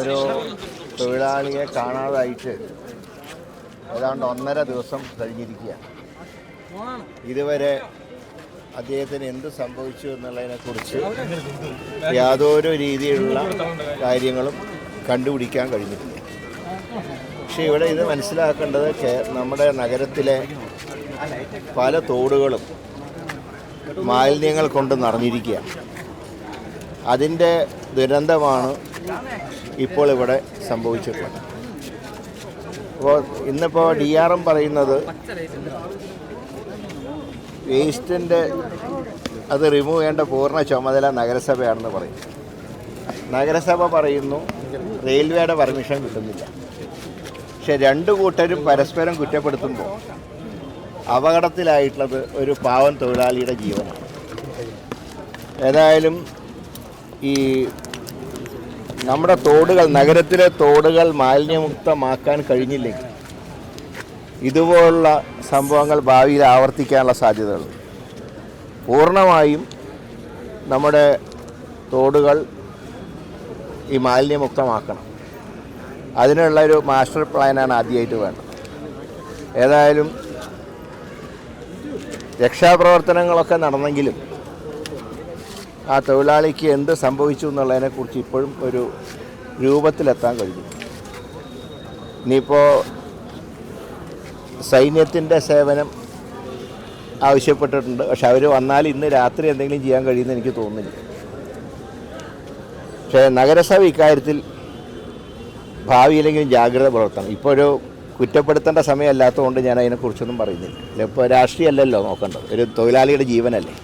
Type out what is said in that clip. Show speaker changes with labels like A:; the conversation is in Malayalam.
A: ഒരു തൊഴിലാളിയെ കാണാതായിട്ട് ഏതാണ്ട് ഒന്നര ദിവസം കഴിഞ്ഞിരിക്കുകയാണ്. ഇതുവരെ അദ്ദേഹത്തിന് എന്ത് സംഭവിച്ചു എന്നുള്ളതിനെക്കുറിച്ച് യാതൊരു രീതിയിലുള്ള കാര്യങ്ങളും കണ്ടുപിടിക്കാൻ കഴിഞ്ഞിട്ടില്ല. പക്ഷേ ഇവിടെ ഇത് മനസ്സിലാക്കേണ്ടത് നമ്മുടെ നഗരത്തിലെ പല തോടുകളും മാലിന്യങ്ങൾ കൊണ്ട് നിറഞ്ഞിരിക്കുകയാണ്. അതിന്റെ ദുരന്തമാണ് ഇപ്പോൾ ഇവിടെ സംഭവിച്ചിട്ടുണ്ട്. അപ്പോൾ ഇന്നിപ്പോൾ ഡി ആർ എം പറയുന്നത് വേസ്റ്റിന്റെ അത് റിമൂവ് ചെയ്യേണ്ട പൂർണ ചുമതല നഗരസഭയാണെന്ന് പറയും. നഗരസഭ പറയുന്നു റെയിൽവേയുടെ പെർമിഷൻ കിട്ടുന്നില്ല. പക്ഷെ രണ്ട് കൂട്ടരും പരസ്പരം കുറ്റപ്പെടുത്തുമ്പോൾ അപകടത്തിലായിട്ടുള്ളത് ഒരു പാവം തൊഴിലാളിയുടെ ജീവനാണ്. ഏതായാലും ഈ നമ്മുടെ തോടുകൾ നഗരത്തിലെ തോടുകൾ മാലിന്യമുക്തമാക്കാൻ കഴിഞ്ഞില്ലെങ്കിൽ ഇതുപോലുള്ള സംഭവങ്ങൾ ഭാവിയിൽ ആവർത്തിക്കാനുള്ള സാധ്യതകളുണ്ട് പൂർണമായും നമ്മുടെ തോടുകൾ ഈ മാലിന്യമുക്തമാക്കണം. അതിനുള്ള ഒരു മാസ്റ്റർ പ്ലാനാണ് ആദ്യമായിട്ട് വേണ്ടത്. ഏതായാലും രക്ഷാപ്രവർത്തനങ്ങളൊക്കെ നടന്നെങ്കിലും ആ തൊഴിലാളിക്ക് എന്ത് സംഭവിച്ചു എന്നുള്ളതിനെക്കുറിച്ച് ഇപ്പോഴും ഒരു രൂപത്തിലെത്താൻ കഴിഞ്ഞു. ഇനിയിപ്പോൾ സൈന്യത്തിന്റെ സേവനം ആവശ്യപ്പെട്ടിട്ടുണ്ട്. പക്ഷെ അവർ വന്നാൽ ഇന്ന് രാത്രി എന്തെങ്കിലും ചെയ്യാൻ കഴിയുമെന്ന് എനിക്ക് തോന്നുന്നില്ല. പക്ഷേ നഗരസഭ ഇക്കാര്യത്തിൽ ഭാവിയിലെങ്കിലും ജാഗ്രത പുലർത്തണം. ഇപ്പോൾ ഒരു കുറ്റപ്പെടുത്തേണ്ട സമയമല്ലാത്തതുകൊണ്ട് ഞാൻ അതിനെക്കുറിച്ചൊന്നും പറയുന്നില്ല. ഇപ്പോൾ രാഷ്ട്രീയമല്ലല്ലോ നോക്കേണ്ടത്. ഒരു തൊഴിലാളിയുടെ ജീവനല്ലേ.